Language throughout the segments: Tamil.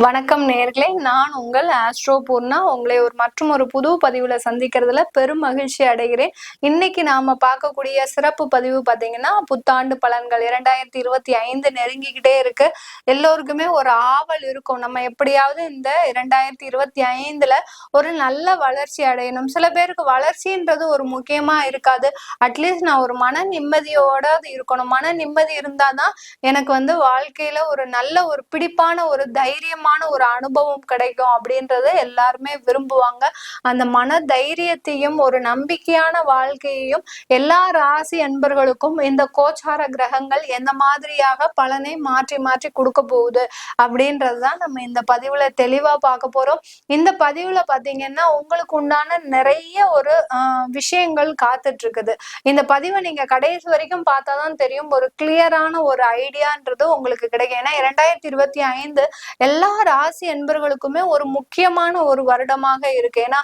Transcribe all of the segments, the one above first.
வணக்கம் நேர்களே. நான் உங்கள் ஆஸ்ட்ரோ பூர்ணா. உங்களை ஒரு மற்றும் ஒரு புது பதிவுல சந்திக்கிறதுல பெரும் மகிழ்ச்சி அடைகிறேன். இன்னைக்கு நாம பார்க்கக்கூடிய சிறப்பு பதிவு பாத்தீங்கன்னா புத்தாண்டு பலன்கள் இரண்டாயிரத்தி இருபத்தி ஐந்து நெருங்கிக்கிட்டே இருக்கு. எல்லோருக்குமே ஒரு ஆவல் இருக்கும். நம்ம எப்படியாவது இந்த இரண்டாயிரத்தி இருபத்தி ஐந்துல ஒரு நல்ல வளர்ச்சி அடையணும். சில பேருக்கு வளர்ச்சின்றது ஒரு முக்கியமா இருக்காது. அட்லீஸ்ட் நான் ஒரு மன நிம்மதியோட இருக்கணும். மன நிம்மதி இருந்தாதான் எனக்கு வந்து வாழ்க்கையில ஒரு நல்ல ஒரு பிடிப்பான ஒரு தைரியமான ஒரு அனுபவம் கிடைக்கும் அப்படின்றத எல்லாருமே விரும்புவாங்க. அந்த மன தைரியத்தையும் ஒரு நம்பிக்கையான வாழ்க்கையையும் எல்லா ராசி அன்பர்களுக்கும் இந்த கோச்சார கிரகங்கள் எந்த மாதிரியாக பலனை மாற்றி மாற்றி கொடுக்க போகுது அப்படின்றதுதான் நம்ம இந்த பதிவுல தெளிவா பார்க்க போறோம். இந்த பதிவுல பாத்தீங்கன்னா உங்களுக்கு உண்டான நிறைய ஒரு விஷயங்கள் காத்துட்டு இருக்குது இந்த பதிவை நீங்க கடைசி வரைக்கும் பார்த்தாதான் தெரியும். ஒரு கிளியரான ஒரு ஐடியான்றது உங்களுக்கு கிடைக்கும். ஏன்னா இரண்டாயிரத்தி இருபத்தி ஐந்து எல்லா ராசி அன்பர்களுக்குமே ஒரு முக்கியமான ஒரு வருடமாக இருக்கு. ஏன்னா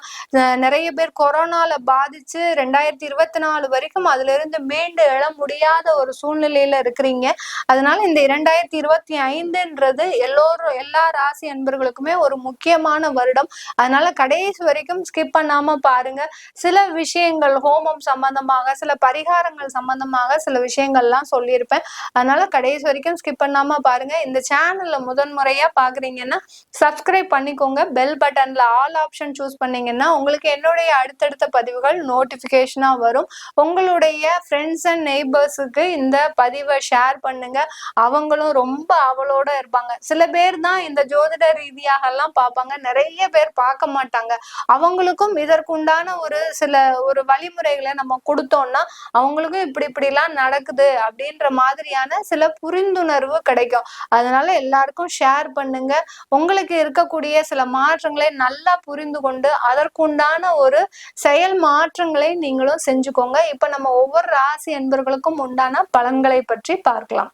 நிறைய பேர் கொரோனால பாதிச்சு ரெண்டாயிரத்தி இருபத்தி நாலு வரைக்கும் அதுல இருந்து மீண்டு எழ முடியாத ஒரு சூழ்நிலையில இருக்கிறீங்க. அதனால இந்த இரண்டாயிரத்தி இருபத்தி ஐந்துன்றது எல்லோரும் எல்லா ராசி அன்பர்களுக்குமே ஒரு முக்கியமான வருடம். அதனால கடைசி வரைக்கும் ஸ்கிப் பண்ணாம பாருங்க. சில விஷயங்கள் ஹோமம் சம்பந்தமாக சில பரிகாரங்கள் சம்பந்தமாக சில விஷயங்கள்லாம் சொல்லியிருப்பேன். அதனால கடைசி வரைக்கும் ஸ்கிப் பண்ணாம பாருங்க. இந்த சேனல்ல முதன்முறையா பண்ணீங்கன்னா சப்ஸ்கிரைப் பண்ணிக்கோங்க. பெல் பட்டன்ல ஆல் ஆப்ஷன் சூஸ் பண்ணீங்கன்னா உங்களுக்கு என்னுடைய அடுத்தடுத்த பதிவுகள் நோட்டிபிகேஷனா வரும். உங்களுடைய ஃப்ரெண்ட்ஸ் அண்ட் நெய்பர்ஸுக்கு இந்த பதிவை ஷேர் பண்ணுங்க. அவங்களும் ரொம்ப அவளோட இருப்பாங்க. சில பேர் தான் இந்த ஜோதிட ரீதியாக எல்லாம் பார்ப்பாங்க. நிறைய பேர் பார்க்க மாட்டாங்க. அவங்களுக்கும் இதற்குண்டான ஒரு சில ஒரு வழிமுறைகளை நம்ம கொடுத்தோம்னா அவங்களுக்கும் இப்படி இப்படி எல்லாம் நடக்குது அப்படின்ற மாதிரியான சில புரிந்துணர்வு கிடைக்கும். அதனால எல்லாருக்கும் ஷேர் பண்ணுங்க. உங்களுக்கு இருக்கக்கூடிய சில மாற்றங்களை நல்லா புரிந்து கொண்டு அதற்குண்டான ஒரு செயல் மாற்றங்களை நீங்களும் செஞ்சுக்கோங்க. இப்ப நம்ம ஒவ்வொரு ராசி என்பர்களுக்கும் உண்டான பலன்களை பற்றி பார்க்கலாம்.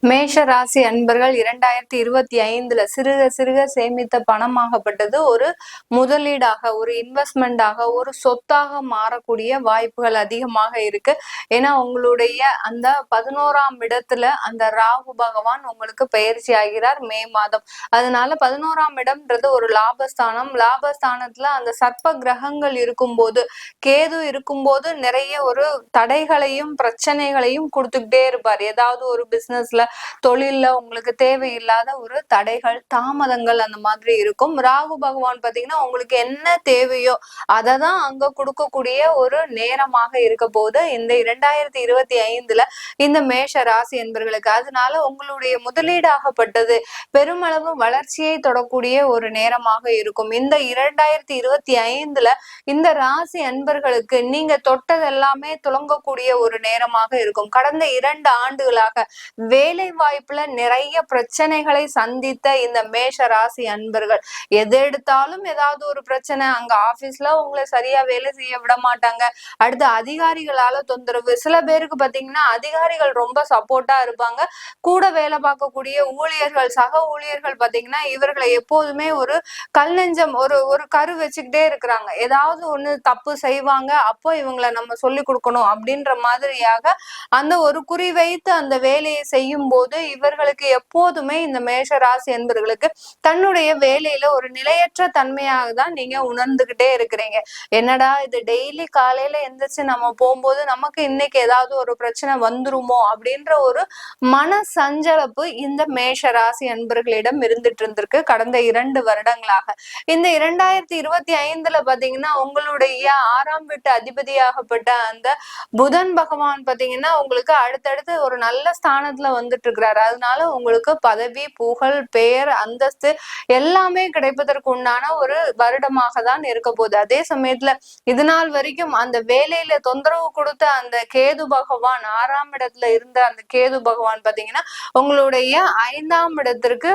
மேஷ ராசி அன்பர்கள் இரண்டாயிரத்தி இருபத்தி ஐந்துல சிறுக சிறுக சேமித்த பணமாகப்பட்டது. ஒரு முதலீடாக ஒரு இன்வெஸ்ட்மெண்டாக ஒரு சொத்தாக மாறக்கூடிய வாய்ப்புகள் அதிகமாக இருக்கு. ஏன்னா உங்களுடைய அந்த பதினோராம் இடத்துல அந்த ராகு பகவான் உங்களுக்கு பயிற்சி ஆகிறார் மே மாதம். அதனால பதினோராம் இடம்ன்றது ஒரு லாபஸ்தானம். லாபஸ்தானத்துல அந்த சர்ப்ப கிரகங்கள் இருக்கும்போது கேது இருக்கும்போது நிறைய ஒரு தடைகளையும் பிரச்சனைகளையும் கொடுத்துக்கிட்டே இருப்பார். ஏதாவது ஒரு பிசினஸ் பிசினஸ்ல தொழில்ல உங்களுக்கு தேவையில்லாத ஒரு தடைகள் தாமதங்கள் அந்த மாதிரி இருக்கும். ராகு பகவான் பாத்தீங்கன்னா உங்களுக்கு என்ன தேவையோ அதை தான் அங்க கொடுக்கக்கூடிய ஒரு நேரமாக இருக்க போது இந்த இரண்டாயிரத்தி இருபத்தி ஐந்துல இந்த மேஷ ராசி என்பர்களுக்கு அதனால உங்களுடைய முதலீடாகப்பட்டது பெருமளவு வளர்ச்சியை தொடக்கூடிய ஒரு நேரமாக இருக்கும். இந்த இரண்டாயிரத்தி இருபத்தி ஐந்துல இந்த ராசி அன்பர்களுக்கு நீங்க தொட்டது எல்லாமே துளங்கக்கூடிய ஒரு நேரமாக இருக்கும். கடந்த இரண்டு ஆண்டுகளாக வே வேலை வாய்ப்புல நிறைய பிரச்சனைகளை சந்தித்த இந்த மேஷ ராசி அன்பர்கள். எது எடுத்தாலும் ஏதாவது ஒரு பிரச்சனை அங்க ஆபீஸ்ல உங்களை சரியா வேலை செய்ய விட மாட்டாங்க. அடுத்து அதிகாரிகளால தொந்தரவு. சில பேருக்கு பாத்தீங்கன்னா அதிகாரிகள் ரொம்ப சப்போர்ட்டா இருப்பாங்க. கூட வேலை பார்க்கக்கூடிய ஊழியர்கள் சக ஊழியர்கள் பாத்தீங்கன்னா இவர்களை எப்போதுமே ஒரு கல் நெஞ்சம் ஒரு ஒரு கரு வச்சுக்கிட்டே இருக்கிறாங்க. ஏதாவது ஒண்ணு தப்பு செய்வாங்க அப்போ இவங்களை நம்ம சொல்லி கொடுக்கணும் அப்படின்ற மாதிரியாக அந்த ஒரு குறி வைத்து அந்த வேலையை செய்யும் போது இவர்களுக்கு எப்போதுமே இந்த மேஷ ராசி என்பவர்களுக்கு தன்னுடைய வேலையில ஒரு நிலையற்ற தன்மையாக தான் நீங்க உணர்ந்துகிட்டே இருக்கிறீங்க. என்னடா இது டெய்லி காலையில எந்திரிச்சு நம்ம போகும்போது நமக்கு இன்னைக்கு ஏதாவது ஒரு பிரச்சனை வந்துருமோ அப்படின்ற ஒரு மன சஞ்சலப்பு இந்த மேஷ ராசி அன்பர்களிடம் இருந்துட்டு இருந்திருக்கு கடந்த இரண்டு வருடங்களாக. இந்த இரண்டாயிரத்தி இருபத்தி ஐந்துல பாத்தீங்கன்னா உங்களுடைய ஆறாம் வீட்டு அதிபதியாகப்பட்ட அந்த புதன் பகவான் பாத்தீங்கன்னா உங்களுக்கு அடுத்தடுத்து ஒரு நல்ல ஸ்தானத்துல வந்துட்டு இருக்கிறாரு அதனால உங்களுக்கு பதவி புகழ் பெயர் அந்தஸ்து எல்லாமே கிடைப்பதற்கு உண்டான ஒரு வருடமாக தான் இருக்க போகுது. அதே சமயத்துல இது நாள் வரைக்கும் அந்த வேலையில தொந்தரவு கொடுத்த அந்த கேது பகவான் ஆறாம் இடத்துல இருந்த அந்த கேது பகவான் பாத்தீங்கன்னா உங்களுடைய ஐந்தாம் இடத்திற்கு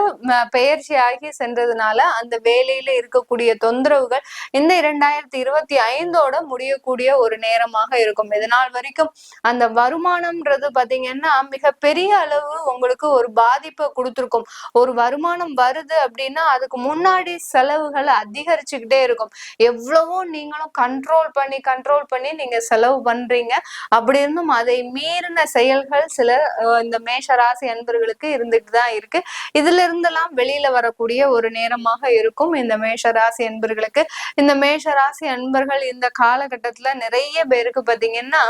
பெயர்ச்சி பெயர்ச்சியாகி சென்றதுனால அந்த வேலையில இருக்கக்கூடிய தொந்தரவுகள் இந்த இரண்டாயிரத்தி இருபத்தி ஐந்தோட முடியக்கூடிய ஒரு நேரமாக இருக்கும். இதனால் வரைக்கும் அந்த வருமானம்ன்றது பாத்தீங்கன்னா மிகப்பெரிய அளவு உங்களுக்கு ஒரு பாதிப்பை கொடுத்துருக்கும். ஒரு வருமானம் வருது அப்படின்னா அதுக்கு முன்னாடி செலவுகள் அதிகரிச்சுக்கிட்டே இருக்கும். எவ்வளவோ நீங்களும் கண்ட்ரோல் பண்ணி கண்ட்ரோல் பண்ணி நீங்க செலவு பண்றீங்க. அப்படி இருந்தும் அதை மீறின செயல்கள் சில இந்த மேஷ ராசி அன்பர்களுக்கு இருந்துட்டு தான் இருக்கு. இதுல இருந்தெல்லாம் வெளியில வரக்கூடிய ஒரு நேரமாக இருக்கும் இந்த மேஷ ராசி அன்பர்களுக்கு. இந்த மேஷ ராசி அன்பர்கள் இந்த காலகட்டத்துல நிறைய பேருக்கு பாத்தீங்கன்னா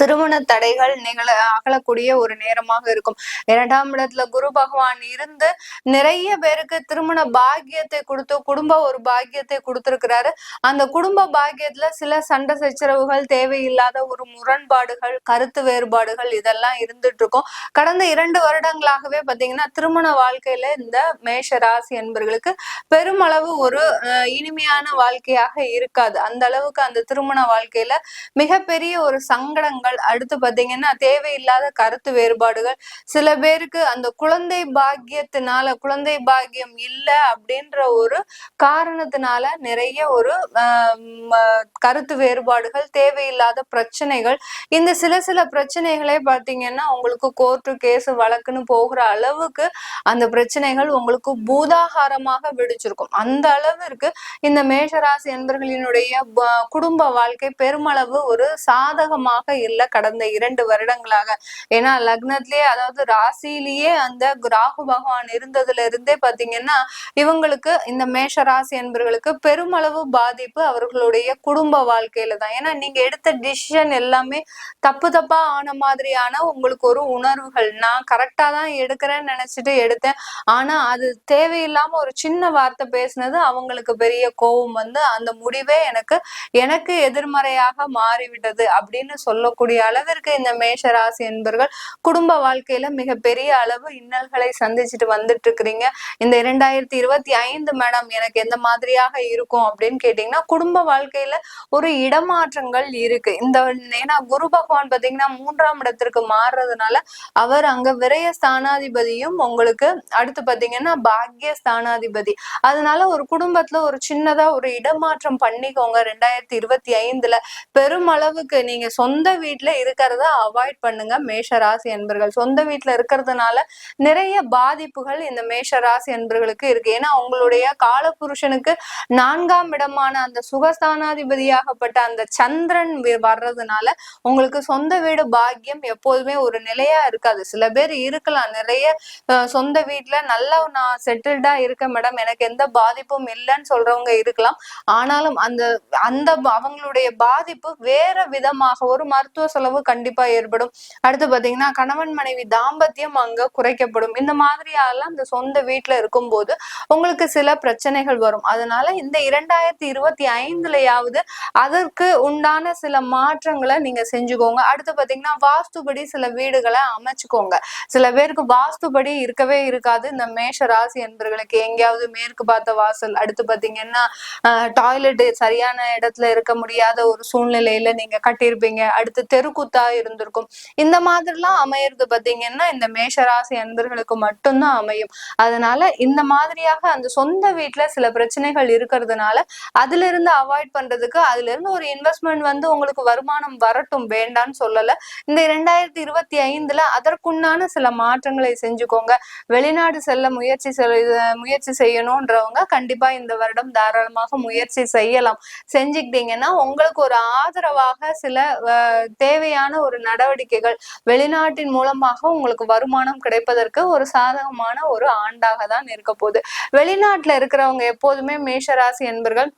திருமண தடைகள் நிகழ அகலக்கூடிய ஒரு நேரமாக இருக்கும். இரண்டாம் இடத்துல குரு பகவான் இருந்து நிறைய பேருக்கு திருமண பாக்கியத்தை கொடுத்து குடும்ப ஒரு பாக்கியத்தை கொடுத்திருக்கிறாரு. அந்த குடும்ப பாக்கியத்துல சில சண்டை சச்சரவுகள் தேவையில்லாத ஒரு முரண்பாடுகள் கருத்து வேறுபாடுகள் இதெல்லாம் இருந்துட்டு இருக்கும் கடந்த இரண்டு வருடங்களாகவே பாத்தீங்கன்னா திருமண வாழ்க்கையில இந்த மேஷ ராசி என்பர்களுக்கு பெருமளவு ஒரு இனிமையான வாழ்க்கையாக இருக்காது. அந்த அளவுக்கு அந்த திருமண வாழ்க்கையில மிகப்பெரிய ஒரு சங்கடங்கள் குழப்பங்கள் அடுத்து பாத்தீங்கன்னா தேவையில்லாத கருத்து வேறுபாடுகள். சில பேருக்கு அந்த குழந்தை பாக்கியத்தினால குழந்தை பாக்கியம் இல்லை அப்படின்ற ஒரு காரணத்தினால நிறைய ஒரு கருத்து வேறுபாடுகள் தேவையில்லாத பிரச்சனைகள். இந்த சில சில பிரச்சனைகளே பாத்தீங்கன்னா உங்களுக்கு கோர்ட்டு கேஸ் வழக்குன்னு போகிற அளவுக்கு அந்த பிரச்சனைகள் உங்களுக்கு பூதாகாரமாக வெடிச்சிருக்கும். அந்த அளவிற்கு இந்த மேஷராசி என்பர்களினுடைய குடும்ப வாழ்க்கை பெருமளவு ஒரு சாதகமாக இல்ல கடந்த இரண்டு வருடங்களாக. ஏன்னா லக்னத்திலேயே அதாவது ராசியிலேயே அந்த ராகு பகவான் இருந்ததுல இருந்தே பாத்தீங்கன்னா இவங்களுக்கு இந்த மேஷ ராசி என்பவர்களுக்கு பெருமளவு பாதிப்பு அவர்களுடைய குடும்ப வாழ்க்கையில தான். ஏன்னா நீங்க எடுத்த டிசிஷன் எல்லாமே தப்பு தப்பா ஆன மாதிரியான உங்களுக்கு ஒரு உணர்வுகள். நான் கரெக்டா தான் எடுக்கிறேன்னு நினைச்சிட்டு எடுத்தேன். ஆனா அது தேவையில்லாம ஒரு சின்ன வார்த்தை பேசினது அவங்களுக்கு பெரிய கோபம் வந்து அந்த முடிவே எனக்கு எனக்கு எதிர்மறையாக மாறிவிட்டது அப்படின்னு சொல்ல சொல்லக்கூடிய கூடிய அளவிற்கு இந்த மேஷ ராசி என்பர்கள் குடும்ப வாழ்க்கையில மிகப்பெரிய அளவு இன்னல்களை சந்திச்சுட்டு வந்துட்டு இருக்கிறீங்க இந்த இரண்டாயிரத்தி இருபத்தி ஐந்து மேடம் எனக்கு எந்த மாதிரியாக இருக்கும் அப்படின்னு கேட்டீங்கன்னா குடும்ப வாழ்க்கையில ஒரு இடமாற்றங்கள் இருக்கு. இந்த ஏன்னா குரு பகவான் பாத்தீங்கன்னா மூன்றாம் இடத்திற்கு மாறுறதுனால அவர் அங்க விரைய ஸ்தானாதிபதியும் உங்களுக்கு அடுத்து பாத்தீங்கன்னா பாக்ய ஸ்தானாதிபதி. அதனால ஒரு குடும்பத்துல ஒரு சின்னதா ஒரு இடமாற்றம் பண்ணிக்கோங்க. ரெண்டாயிரத்தி இருபத்தி ஐந்துல பெருமளவுக்கு நீங்க சொந்த வீட்டுல இருக்கிறத அவாய்ட் பண்ணுங்க. மேஷ ராசி என்பர்கள். சொந்த வீட்டுல இருக்கிறதுனால நிறைய பாதிப்புகள் இந்த மேஷ ராசி என்பர்களுக்கு இருக்கு. ஏன்னா உங்களுடைய காலபுருஷனுக்கு நான்காம் இடமான அந்த சுகஸ்தானாதிபதியாகப்பட்ட அந்த சந்திரன் வர்றதுனால உங்களுக்கு சொந்த வீடு பாக்கியம் எப்போதுமே ஒரு நிலையா இருக்காது. சில பேர் இருக்கலாம். நிறைய சொந்த வீட்டுல நல்லா நான் செட்டில்டா இருக்கேன் மேடம். எனக்கு எந்த பாதிப்பும் இல்லைன்னு சொல்றவங்க இருக்கலாம். ஆனாலும் அந்த அந்த அவங்களுடைய பாதிப்பு வேற விதமாக ஒரு மருத்துவ செலவு கண்டிப்பா ஏற்படும். அடுத்து பாத்தீங்கன்னா கணவன் மனைவி தாம்பத்தியம் அங்க குறைக்கப்படும். இந்த மாதிரியாலாம் இந்த சொந்த வீட்டுல இருக்கும்போது உங்களுக்கு சில பிரச்சனைகள் வரும். அதனால இந்த இரண்டாயிரத்தி இருபத்தி ஐந்துலயாவது அதற்கு உண்டான சில மாற்றங்களை நீங்க செஞ்சுக்கோங்க. அடுத்து பாத்தீங்கன்னா வாஸ்துபடி சில வீடுகளை அமைச்சுக்கோங்க. சில பேருக்கு வாஸ்துபடி இருக்கவே இருக்காது. இந்த மேஷ ராசி என்பர்களுக்கு எங்கேயாவது மேற்கு பார்த்த வாசல். அடுத்து பாத்தீங்கன்னா டாய்லெட் சரியான இடத்துல இருக்க முடியாத ஒரு சூழ்நிலையில நீங்க கட்டியிருப்பீங்க. அடுத்து தெருக்கூத்தா இருந்திருக்கும். இந்த மாதிரிலாம் அமையிறது பாத்தீங்கன்னா இந்த மேஷராசி அன்பர்களுக்கு மட்டும்தான் அமையும். அதனால இந்த மாதிரியாக அந்த சொந்த வீட்டுல சில பிரச்சனைகள் இருக்கிறதுனால அதுல இருந்து அவாய்ட் பண்றதுக்கு அதுல இருந்து ஒரு இன்வெஸ்ட்மெண்ட் வந்து உங்களுக்கு வருமானம் வரட்டும் வேண்டான்னு சொல்லல. இந்த இரண்டாயிரத்தி இருபத்தி ஐந்துல அதற்குண்டான சில மாற்றங்களை செஞ்சுக்கோங்க. வெளிநாடு செல்ல முயற்சி முயற்சி செய்யணும்ன்றவங்க கண்டிப்பா இந்த வருடம் தாராளமாக முயற்சி செய்யலாம். செஞ்சுக்கிட்டீங்கன்னா உங்களுக்கு ஒரு ஆதரவாக சில தேவையான ஒரு நடவடிக்கைகள் வெளிநாட்டின் மூலமாக உங்களுக்கு வருமானம் கிடைப்பதற்கு ஒரு சாதகமான ஒரு ஆண்டாக தான் இருக்க போகுது. வெளிநாட்டுல இருக்கிறவங்க எப்போதுமே மேஷராசி என்பர்கள்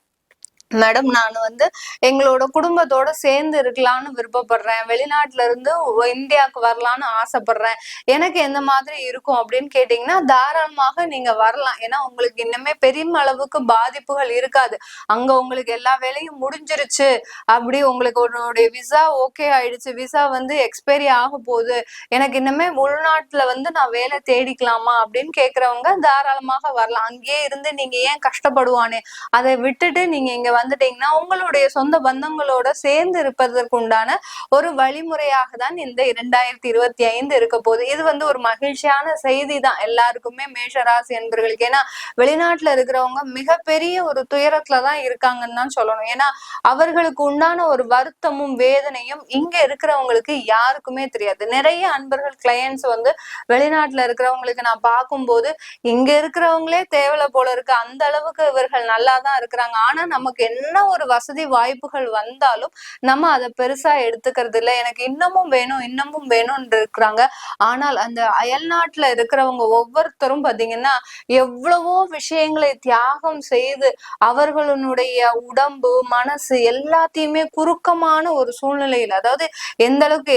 மேடம் நான் வந்து எங்களோட குடும்பத்தோட சேர்ந்து இருக்கலாம்னு விருப்பப்படுறேன். வெளிநாட்டுல இருந்து இந்தியாவுக்கு வரலான்னு ஆசைப்படுறேன். எனக்கு எந்த மாதிரி இருக்கும் அப்படின்னு கேட்டீங்கன்னா தாராளமாக நீங்க வரலாம். ஏன்னா உங்களுக்கு இன்னுமே பெரிய அளவுக்கு பாதிப்புகள் இருக்காது. அங்க உங்களுக்கு எல்லா வேலையும் முடிஞ்சிருச்சு. அப்படி உங்களுக்கு உன்னுடைய விசா ஓகே ஆயிடுச்சு. விசா வந்து எக்ஸ்பைரி ஆக போகுது. எனக்கு இன்னுமே உள்நாட்டுல வந்து நான் வேலை தேடிக்கலாமா அப்படின்னு கேக்குறவங்க தாராளமாக வரலாம். அங்கேயே இருந்து நீங்க ஏன் கஷ்டப்படுவானே? அதை விட்டுட்டு நீங்க இங்க வந்துட்டீங்கன்னா உங்களுடைய சொந்த பந்தங்களோட சேர்ந்து இருப்பதற்கு உண்டான ஒரு வழிமுறையாக தான் இந்த இரண்டாயிரத்தி இருபத்தி ஐந்து இருக்க போகுது. இது வந்து ஒரு மகிழ்ச்சியான செய்தி தான் எல்லாருக்குமே மேஷராசி என்பர்களுக்கு ஏன்னா வெளிநாட்டுல இருக்கிறவங்க மிகப்பெரிய ஒரு துயரத்துல தான் இருக்காங்கன்னு தான் சொல்லணும். ஏன்னா அவர்களுக்கு உண்டான ஒரு வருத்தமும் வேதனையும் இங்க இருக்கிறவங்களுக்கு யாருக்குமே தெரியாது. நிறைய அன்பர்கள் கிளையன்ஸ் வந்து வெளிநாட்டுல இருக்கிறவங்களுக்கு நான் பார்க்கும்போது இங்க இருக்கிறவங்களே தேவையில்ல போல இருக்கு. அந்த அளவுக்கு இவர்கள் நல்லா தான் இருக்கிறாங்க. ஆனா நமக்கு என்ன ஒரு வசதி வாய்ப்புகள் வந்தாலும் நம்ம அதை பெருசா எடுத்துக்கிறது இல்லை. எனக்கு இன்னமும் வேணும் இன்னமும் வேணும்னு இருக்கிறாங்க. ஆனால் அந்த அயல் நாட்டுல இருக்கிறவங்க ஒவ்வொருத்தரும் பாத்தீங்கன்னா எவ்வளவோ விஷயங்களை தியாகம் செய்து அவர்களுடைய உடம்பு மனசு எல்லாத்தையுமே குறுக்கமான ஒரு சூழ்நிலையில அதாவது எந்த அளவுக்கு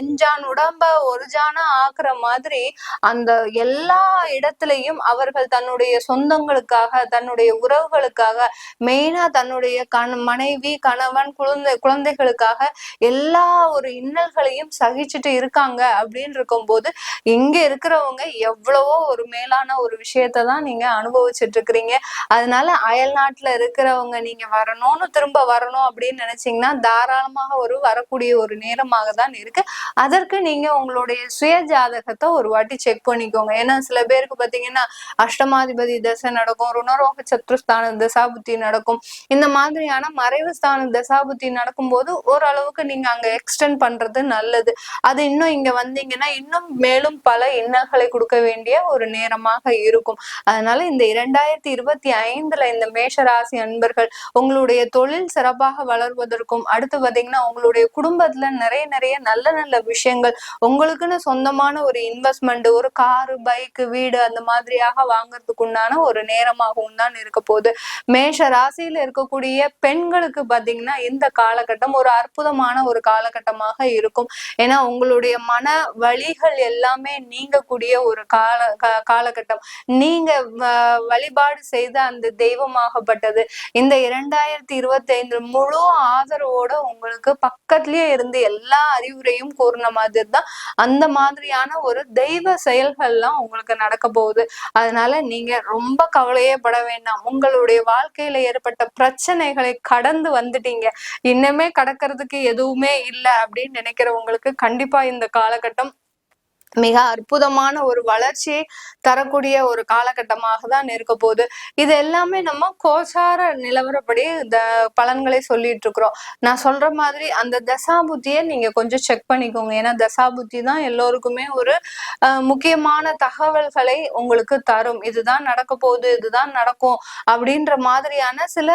என்ஜான் உடம்ப ஒரு ஜானா ஆக்குற மாதிரி அந்த எல்லா இடத்துலயும் அவர்கள் தன்னுடைய சொந்தங்களுக்காக தன்னுடைய உறவுகளுக்காக மெயினா தன்னுடைய கண் மனைவி கணவன் குழந்தை குழந்தைகளுக்காக எல்லா ஒரு இன்னல்களையும் சகிச்சுட்டு இருக்காங்க அப்படின்னு இருக்கும்போது இங்க இருக்கிறவங்க எவ்வளவோ ஒரு மேலான ஒரு விஷயத்தை தான் நீங்க அனுபவிச்சுட்டு இருக்கிறீங்க. அதனால அயல் நாட்டுல இருக்கிறவங்க நீங்க வரணும்னு திரும்ப வரணும் அப்படின்னு நினைச்சீங்கன்னா தாராளமாக ஒரு வரக்கூடிய ஒரு நேரமாக தான் இருக்கு. அதற்கு நீங்க உங்களுடைய சுய ஜாதகத்தை ஒரு வாட்டி செக் பண்ணிக்கோங்க. ஏன்னா சில பேருக்கு பாத்தீங்கன்னா அஷ்டமாதிபதி தசை நடக்கும் ருணரோக சத்ருஸ்தான தசாபுத்தி நடக்கும். இந்த மாதிரியான மறைவு ஸ்தான தசாபுத்தி நடக்கும்போது ஓரளவுக்கு நீங்க அங்க எக்ஸ்டெண்ட் பண்றது நல்லது. அது இன்னும் இங்க வந்தீங்கன்னா இன்னும் மேலும் பல இன்னல்களை கொடுக்க வேண்டிய ஒரு நேரமாக இருக்கும். அதனால இந்த இரண்டாயிரத்தி இருபத்தி ஐந்துல இந்த மேஷராசி அன்பர்கள் உங்களுடைய தொழில் சிறப்பாக வளர்வதற்கும் அடுத்து பாத்தீங்கன்னா உங்களுடைய குடும்பத்துல நிறைய நிறைய நல்ல நல்ல விஷயங்கள் உங்களுக்குன்னு சொந்தமான ஒரு இன்வெஸ்ட்மெண்ட் ஒரு காரு பைக் வீடு அந்த மாதிரியாக வாங்குறதுக்கு உண்டான ஒரு நேரமாகவும் தான் இருக்க போகுது. மேஷ ராசியில இருக்கக்கூடிய பெண்களுக்கு பாத்தீங்கன்னா இந்த காலகட்டம் ஒரு அற்புதமான ஒரு காலகட்டமாக இருக்கும். ஏன்னா உங்களுடைய மன வழிகள் எல்லாமே நீங்கக்கூடிய ஒரு கால காலகட்டம். நீங்க வழிபாடு செய்த அந்த தெய்வமாகப்பட்டது. இந்த இரண்டாயிரத்தி இருபத்தி ஐந்து முழு ஆதரவோட உங்களுக்கு பக்கத்திலேயே இருந்து எல்லா அறிவுரையும் கூறின மாதிரி தான் அந்த மாதிரியான ஒரு தெய்வ செயல்கள்லாம் உங்களுக்கு நடக்க போகுது. அதனால நீங்க ரொம்ப கவலையே பட வேண்டாம். உங்களுடைய வாழ்க்கையில ஏற்பட்ட பிரச்சனைகளை கடந்து வந்துட்டீங்க. இன்னுமே கடக்கிறதுக்கு எதுவுமே இல்லை அப்படின்னு நினைக்கிறவங்களுக்கு கண்டிப்பா இந்த காலகட்டம் மிக அற்புதமான ஒரு வளர்ச்சியை தரக்கூடிய ஒரு காலகட்டமாக தான் இருக்க போகுது. இது எல்லாமே நம்ம கோச்சார நிலவரப்படி இந்த பலன்களை சொல்லிட்டு இருக்கிறோம். நான் சொல்ற மாதிரி அந்த தசாபுத்தியை நீங்க கொஞ்சம் செக் பண்ணிக்கோங்க. ஏன்னா தசாபுத்தி தான் எல்லோருக்குமே ஒரு முக்கியமான தகவல்களை உங்களுக்கு தரும். இதுதான் நடக்க போகுது இதுதான் நடக்கும் அப்படின்ற மாதிரியான சில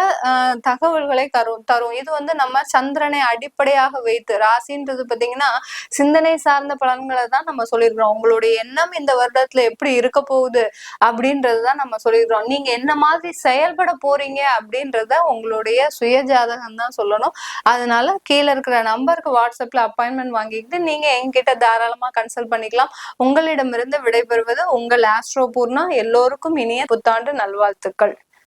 தகவல்களை தரும் தரும். இது வந்து நம்ம சந்திரனை அடிப்படையாக வைத்து ராசின்றது பாத்தீங்கன்னா சிந்தனை சார்ந்த பலன்களை தான் நம்ம சொல்லி சொல்லியிருக்கிறோம் உங்களுடைய எண்ணம் இந்த வருடத்துல எப்படி இருக்க போகுது அப்படின்றதுதான் நம்ம சொல்லியிருக்கிறோம் நீங்க என்ன மாதிரி செயல்பட போறீங்க அப்படின்றத உங்களுடைய சுய ஜாதகம் தான் சொல்லணும். அதனால கீழே இருக்கிற நம்பருக்கு வாட்ஸ்அப்ல அப்பாயின்மெண்ட் வாங்கிக்கிட்டு நீங்க எங்கிட்ட தாராளமா கன்சல்ட் பண்ணிக்கலாம். உங்களிடமிருந்து விடைபெறுவது உங்கள் ஆஸ்ட்ரோ பூர்ணா. எல்லோருக்கும் இனிய புத்தாண்டு நல்வாழ்த்துக்கள்.